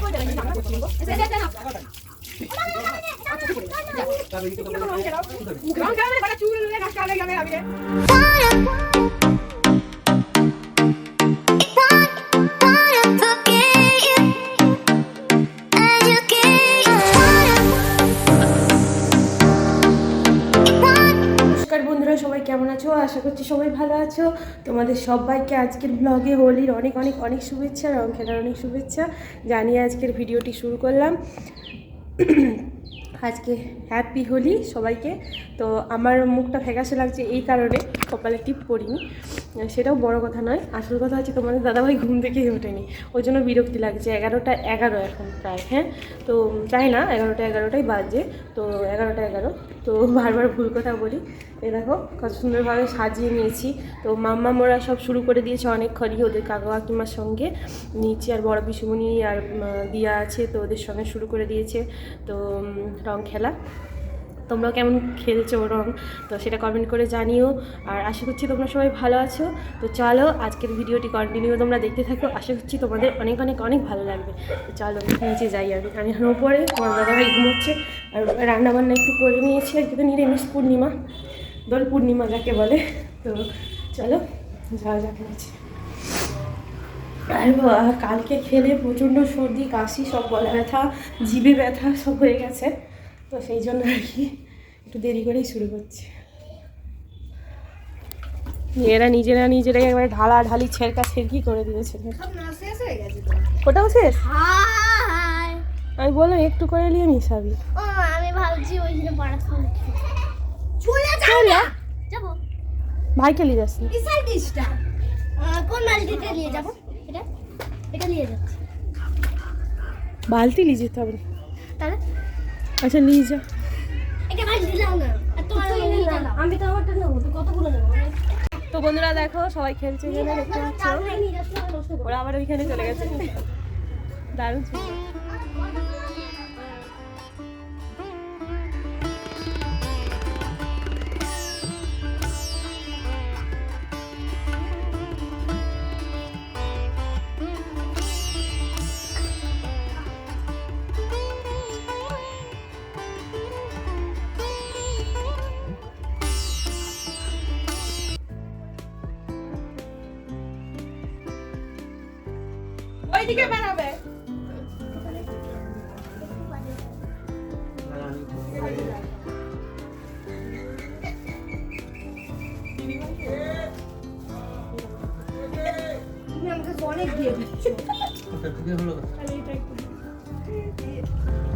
নমস্কার আশা করছি সবাই ভালো আছো। তোমাদের সবাইকে আজকের ব্লগে হোলির অনেক অনেক অনেক শুভেচ্ছা রং খেলার অনেক শুভেচ্ছা। জানিয়ে আজকের ভিডিওটি শুরু করলাম। আজকে হ্যাপি হোলি সবাইকে। তো আমার মুখটা ফ্যাকাশে লাগছে এই কারণে, কপালে টিপ পড়িনি। সেটাও বড় কথা নয়, আসল কথা হচ্ছে তোমাদের দাদাভাই ঘুম থেকেই ওঠেনি। ওই জন্য বিরক্তি লাগছে, এগারোটা এগারো এখন প্রায় হ্যাঁ? তো তাই না, এগারোটা এগারোটাই বাজে, তো এগারোটা এগারো। তো বারবার ভুল কথা বলি। এ দেখো, কত সুন্দরভাবে সাজিয়ে নিয়েছি। তো মাম্মা মোরা সব শুরু করে দিয়েছে অনেকক্ষণই ওদের কাকা কাকিমার সঙ্গে। নিচে আর বড় পিসুমণি আর দিয়া আছে, তো ওদের সঙ্গে শুরু করে দিয়েছে। তো রং খেলা। তোমরাও কেমন খেলছো রং? তো সেটা কমেন্ট করে জানিও। আর আশা করছি তোমরা সবাই ভালো আছো। তো চলো আজকের ভিডিওটি কন্টিনিউ তোমরা দেখতে থাকো। আশা করছি তোমাদের অনেক অনেক অনেক ভালো লাগবে। তো চলো নিচে যাই আমি আমি এখন উপরে। তোমার দাদাভাই ঘুমোচ্ছে। আর রান্না বান্না একটু করে নিয়েছি। আর কিন্তু নিরামিষ পূর্ণিমা, দোল পূর্ণিমা যাকে বলে। তো চলো যাওয়া যাক নিচে। আর কালকে খেলে প্রচণ্ড সর্দি, কাশি, সব গলা ব্যথা, জিভে ব্যথা সব হয়ে গেছে। তো সেই জন্য আর কি একটু দেরি করেই শুরু করছি। এরা নিজেরা নিজেরাই একবারে ঢালা ঢালি ছেড়কা ছেড়কি করে দিয়েছে। ওটাও শেষ? আমি বললাম একটু করে নিয়ে মিশাবি। আমি ভাবছি ওই জন্য চলে চল না। ভাইকে নিয়ে যাচ্ছি? কোন বালতিটা নিয়ে যাব? এটা? এটা নিয়ে যাচ্ছি। বালতি নিয়ে যেতে হবে। তাহলে? আচ্ছা নিয়ে যা। আমি তো বন্ধুরা দেখো সবাই খেলছে এখানে দেখতে পাচ্ছ। ওরা আবার ওইখানে চলে গেছে। দারুণ। ওইদিকে বেরাবে অনেক দিয়ে দিচ্ছ।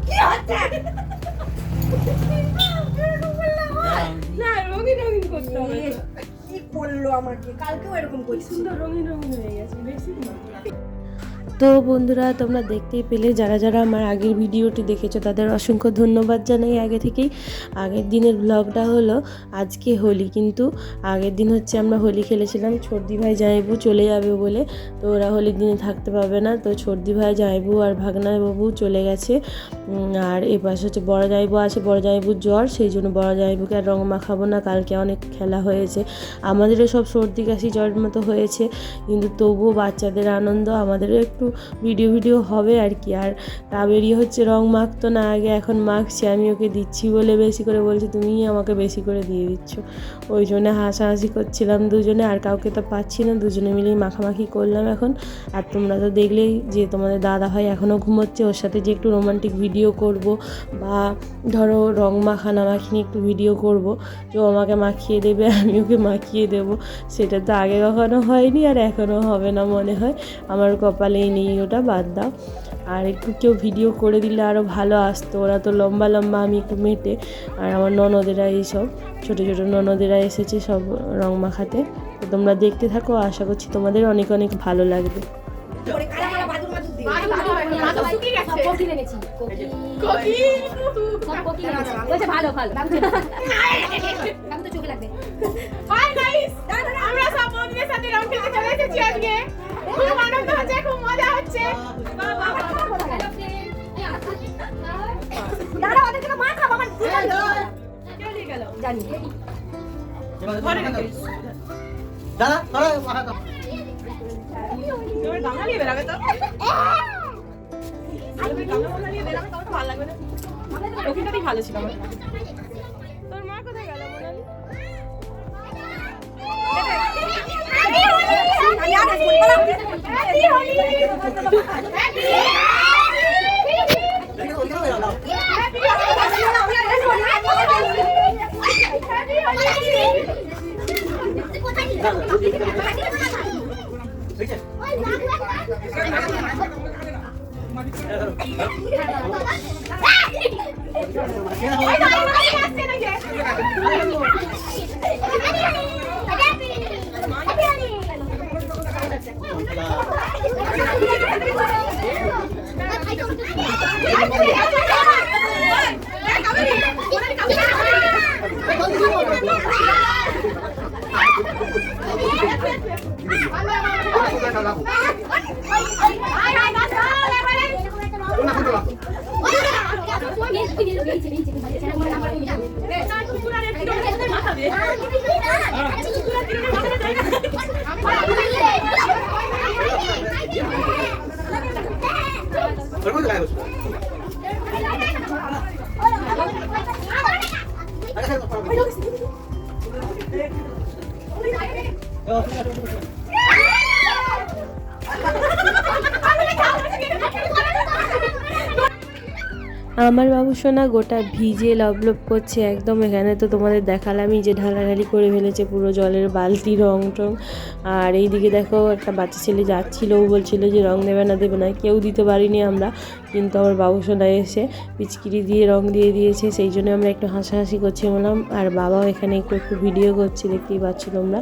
কি হচ্ছে? না রঙিন রঙিন করতে হবে। কি করল আমাকে? কালকেও এরকম করছি। সুন্দর রঙিন রঙিন হয়ে গেছে বেশি। তো বন্ধুরা, তোমরা দেখতেই পেলে, যারা যারা আমার আগের ভিডিওটি দেখেছ, তাদের অসংখ্য ধন্যবাদ জানাই আগে থেকেই। আগের দিনের ব্লগটা হলো আজকে হোলি, কিন্তু আগের দিন হচ্ছে আমরা হোলি খেলেছিলাম, ছর্দি ভাই জামাইবু চলে যাবে বলে, তো ওরা হোলির দিনে থাকতে পারবে না, তো ছর্দি ভাই জামাইবু আর ভাগনা বাবু চলে গেছে। আর এ পাশে হচ্ছে বড় জামাইবু আছে, বড় জামাইবুর জ্বর, সেই জন্য বড় জামাইবুকে আর রং মাখাবো না, কালকে অনেক খেলা হয়েছে। আমাদেরও সব সর্দি কাশি জ্বরের মতো হয়েছে, কিন্তু তবুও বাচ্চাদের আনন্দ, আমাদেরও একটু ভিডিও ভিডিও হবে আর কি। আর কাবেরি হচ্ছে রং মাখতো না আগে, এখন মাখছে, আমি ওকে দিচ্ছি বলে বেশি করে বলছে, তুমিই আমাকে বেশি করে দিয়ে দিচ্ছ। ওই জন্য হাসাহাসি করছিলাম দুজনে, আর কাউকে তো পাচ্ছি না, দুজনে মিলেই মাখামাখি করলাম এখন। আর তোমরা তো দেখলেই যে তোমাদের দাদা ভাই এখনও ঘুমোচ্ছে, ওর সাথে যে একটু রোমান্টিক ভিডিও করব বা ধরো রং মাখানা মাখিনি একটু ভিডিও করব, যে ও আমাকে মাখিয়ে দেবে, আমি ওকে মাখিয়ে দেব, সেটা তো আগে কখনো হয়নি আর এখনও হবে না মনে হয়। আমার কপালেই নেই। ওটা বাদ দাও। আর একটু কেউ ভিডিও করে দিলে আরও ভালো আসতো। ওরা তো লম্বা লম্বা, আমি একটু মেটে। আর আমার ননদেরা এইসব, ছোটো ছোটো ননদেরা এসেছে সব রং মাখাতে। তো তোমরা দেখতে থাকো, আশা করছি তোমাদের অনেক অনেক ভালো লাগবে। আমরা সব বন্ধুদের সাথে রং খেলতে চলে এসেছি আজকে। খুব আনন্দ হচ্ছে খুব মজা হচ্ছে। দাঁড়া ওদেরকে তো মা খাব আমার চলে গেল। জানি। দাদা দাদা মাখা দাও। বাঙালি বেরাবে তো ভালো লাগবে ওখানটাতেই ভালো ছিল আমার তোর মা কোথায় গেল Monali? Hãy happy cho happy Ghiền Mì Gõ Để không bỏ lỡ những video hấp dẫn Oh, আমার বাবু সোনা গোটা ভিজে লবলব করছে একদম এখানে তো তোমাদের দেখালামই যে ঢালাঢালি করে ফেলেছে পুরো জলের বালতি রং টং। আর এইদিকে দেখো একটা বাচ্চা ছেলে যাচ্ছিল বলছিল যে রং দেবে না দেবে না। কেউ দিতে পারিনি আমরা, কিন্তু আমার বাবু সোনা এসে পিচকিরি দিয়ে রং দিয়ে দিয়েছে, সেই জন্য আমরা একটু হাসাহাসি করছি বললাম। আর বাবাও এখানে একটু একটু ভিডিও করছে, দেখতেই পাচ্ছ তোমরা।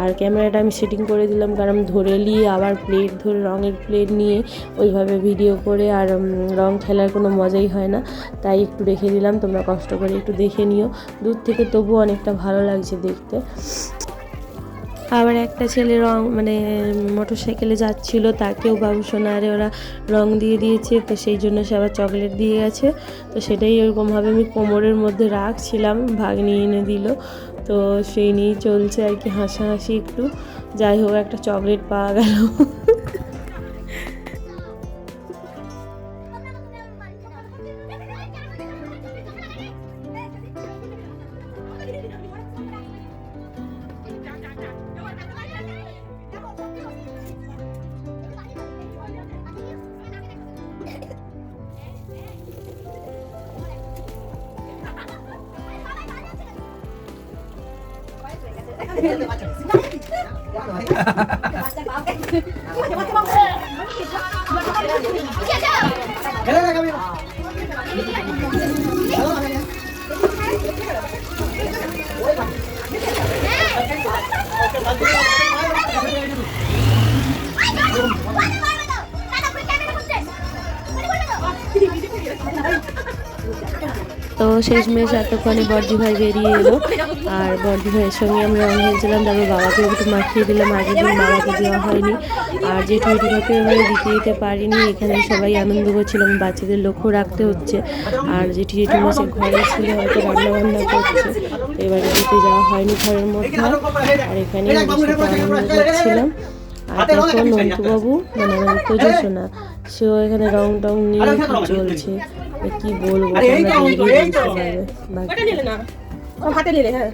আর ক্যামেরাটা আমি সেটিং করে দিলাম, কারণ ধরে নিয়ে আবার প্লেট ধরে রঙের প্লেট নিয়ে ওইভাবে ভিডিও করে আর রং খেলার কোনো মজাই হয় না। তাই একটু রেখে দিলাম, তোমরা কষ্ট করে একটু দেখে নিও। দূর থেকে তবু অনেকটা ভালো লাগছে দেখতে। আবার একটা ছেলে রং মানে মোটর সাইকেলে যাচ্ছিল, তাকেও বাবু সোনারে ওরা রং দিয়ে দিয়েছে, তো সেই জন্য সে আবার চকলেট দিয়ে গেছে। তো সেটাই ওরকমভাবে আমি কোমরের মধ্যে রাখছিলাম ভাগ নিয়ে এনে দিল। তো সেই নিয়েই চলছে আর কি, হাসাহাসি একটু। যাই হোক, একটা চকলেট পাওয়া গেল। খেলে দেখাবি তো শেষমেশ এতক্ষণে বর্দি ভাই বেরিয়ে এলো। আর বর্দি ভাইয়ের সঙ্গে আমরা রং হয়েছিলাম, তারপর বাবাকে একটু মাখিয়ে দিলাম। আগের দিন বাবাকে দেওয়া হয়নি। আর যে টুইটুকাকে এবারে দিতে দিতে পারিনি, এখানে সবাই আনন্দ করছিলাম। বাচ্চাদের লক্ষ্য রাখতে হচ্ছে। আর যে টিটু মাসে ঘরে ছিল, হয়তো রান্না বান্না করছে। এবারে দিতে যাওয়া হয়নি ঘরের মধ্যে। আর এখানে আনন্দ করছিলাম আর তখন নন্টুবাবু মানে আমার সেও এখানে রং টং নিয়ে চলছে। কি বলব? হাতে নিলে হ্যাঁ।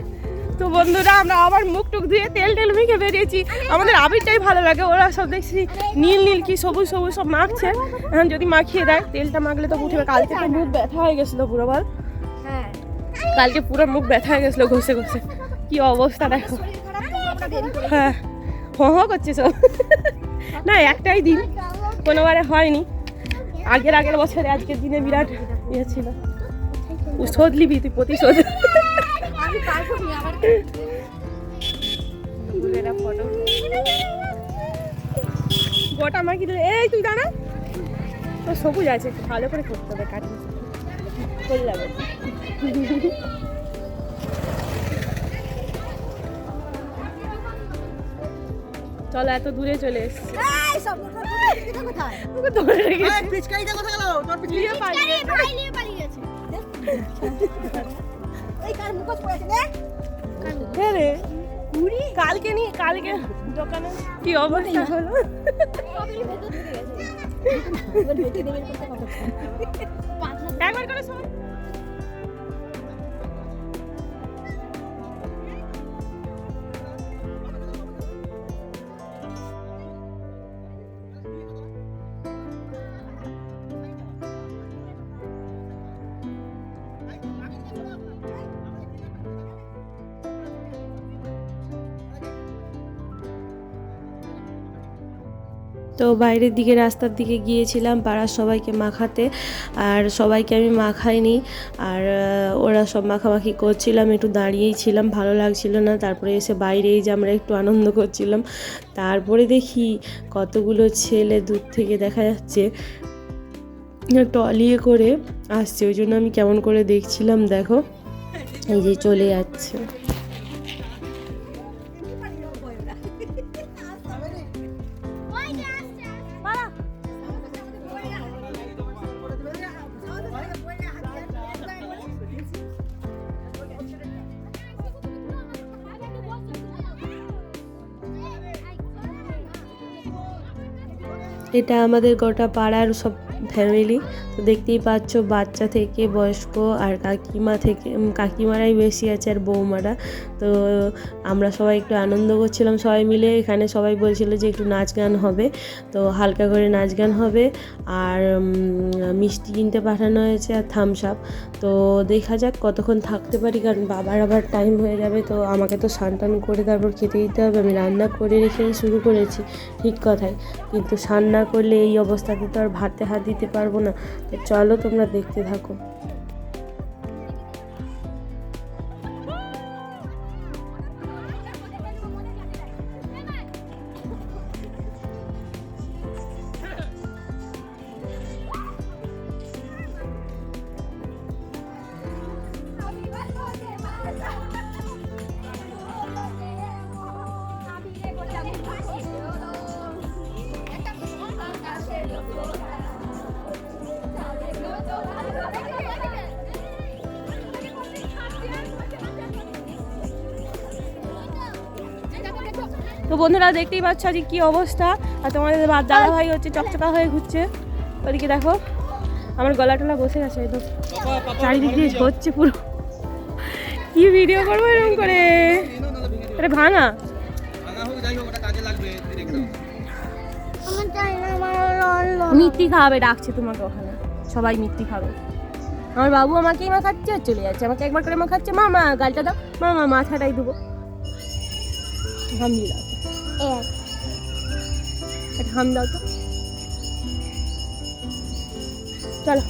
তো বন্ধুরা আমরা আবার মুখ টুক ধুয়ে তেল টেল মেখে বেরিয়েছি। আমাদের আবিরটাই ভালো লাগে। ওরা সব দেখছি নীল নীল কি সবুজ সবুজ সব মাখছে। এখন যদি মাখিয়ে দেয় তেলটা মাখলে তো উঠবে। কালকে তো মুখ ব্যথা হয়ে গেছিল পুরো বল। হ্যাঁ কালকে পুরো মুখ ব্যথা হয়ে গেছিল ঘষে ঘষে। কি অবস্থা দেখো। হ্যাঁ। হ হ করছে সব। না একটাই দিন। কোনোবারে হয়নি। আগের আগের বছরে, আজকের দিনে বিরাট ইয়ে ছিল। শোধ লিবি তুই প্রতিশোধ। গোটা দিলে এই, তুই দাঁড়া। তো সবুজ আছে ভালো করে করতে হবে কাটিং চলে এই এত দূরে চলে হ্যাঁ কালকে নি কালকে দোকানে। কি অবস্থা হলো? একবার করে শোন। তো বাইরের দিকে, রাস্তার দিকে গিয়েছিলাম পাড়ার সবাইকে মাখাতে আর সবাইকে আমি মাখাইনি আর ওরা সব মাখামাখি করছিলাম একটু দাঁড়িয়েই ছিলাম, ভালো লাগছিল না। তারপরে এসে বাইরেই যে আমরা একটু আনন্দ করছিলাম। তারপরে দেখি কতগুলো ছেলে দূর থেকে দেখা যাচ্ছে। টলিয়ে করে আসছে, ওই জন্য আমি কেমন করে দেখছিলাম, দেখো। এই যে চলে যাচ্ছে। এটা আমাদের গোটা পাড়ার সব ফ্যামিলি তো দেখতেই পাচ্ছ বাচ্চা থেকে বয়স্ক আর কাকিমা থেকে কাকিমারাই বেশি আছে আর বৌমারা। তো আমরা সবাই একটু আনন্দ করছিলাম, সবাই মিলে এখানে সবাই বলছিল যে একটু নাচ গান হবে। তো হালকা করে নাচ গান হবে, আর মিষ্টি কিনতে পাঠানো হয়েছে আর থামস আপ তো দেখা যাক কতক্ষণ থাকতে পারি, কারণ বাবার আবার টাইম হয়ে যাবে, তো আমাকে তো স্নান টান করে তারপর খেতে দিতে হবে। আমি রান্না করে রেখে শুরু করেছি, ঠিক কথাই। কিন্তু স্নান না করলে এই অবস্থাতে তো আর ভাতে হাত দিতে পারব না। চলো তোমরা দেখতে থাকো। বন্ধুরা দেখতেই পাচ্ছ আজকে কি অবস্থা? আর তোমাদের দাদা ভাই হচ্ছে চকচকা হয়ে ঘুরছে। ওদিকে দেখো, আমার গলা টলা বসে গেছে একদম। চারিদিক দিয়ে হচ্ছে পুরো। কি ভিডিও করব এরকম করে? এটা ভাঙা? আমার খাওয়াবে, ডাকছে তোমাকে ওখানে। সবাই মিষ্টি খাবে। আমার বাবু আমাকেই মাখাচ্ছে আর চলে যাচ্ছে। আমাকে একবার করে মাখাচ্ছে, মা মা, গালটা দাও। মা মা, মাথাটাই দেবো দাও। এক একটা হাম দাও তো। চলো।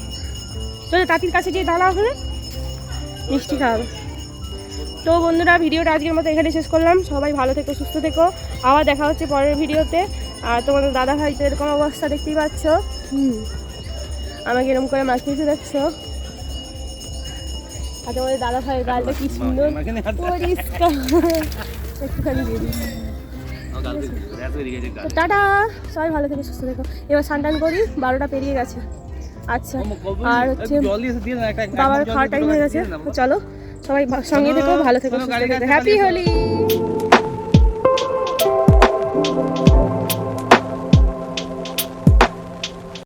চলো কাকির কাছে গিয়ে দাঁড়া হলে মিষ্টি খাওয়াবে তো বন্ধুরা ভিডিওটা আজকের মতো এখানে শেষ করলাম। সবাই ভালো থেকো সুস্থ থেকো। আবার দেখা হচ্ছে পরের ভিডিওতে। আর তোমাদের দাদা ভাই তো এরকম অবস্থা দেখতেই পাচ্ছ। হুম। আমাকে এরকম করে মাছ মাখিয়েছে দেখছ আর তোমাদের দাদা ভাইয়ের গালটা কি সুন্দর পরিষ্কার। একটুখানি দিয়ে দিই টাটা সবাই ভালো থেকে সুস্থ থেকো। এবার সানটান করি বারোটা পেরিয়ে গেছে। আচ্ছা আর হচ্ছে বাবার খাওয়ার টাইম হয়ে গেছে। চলো সবাই সঙ্গে থেকো ভালো থেকো হ্যাপি হোলি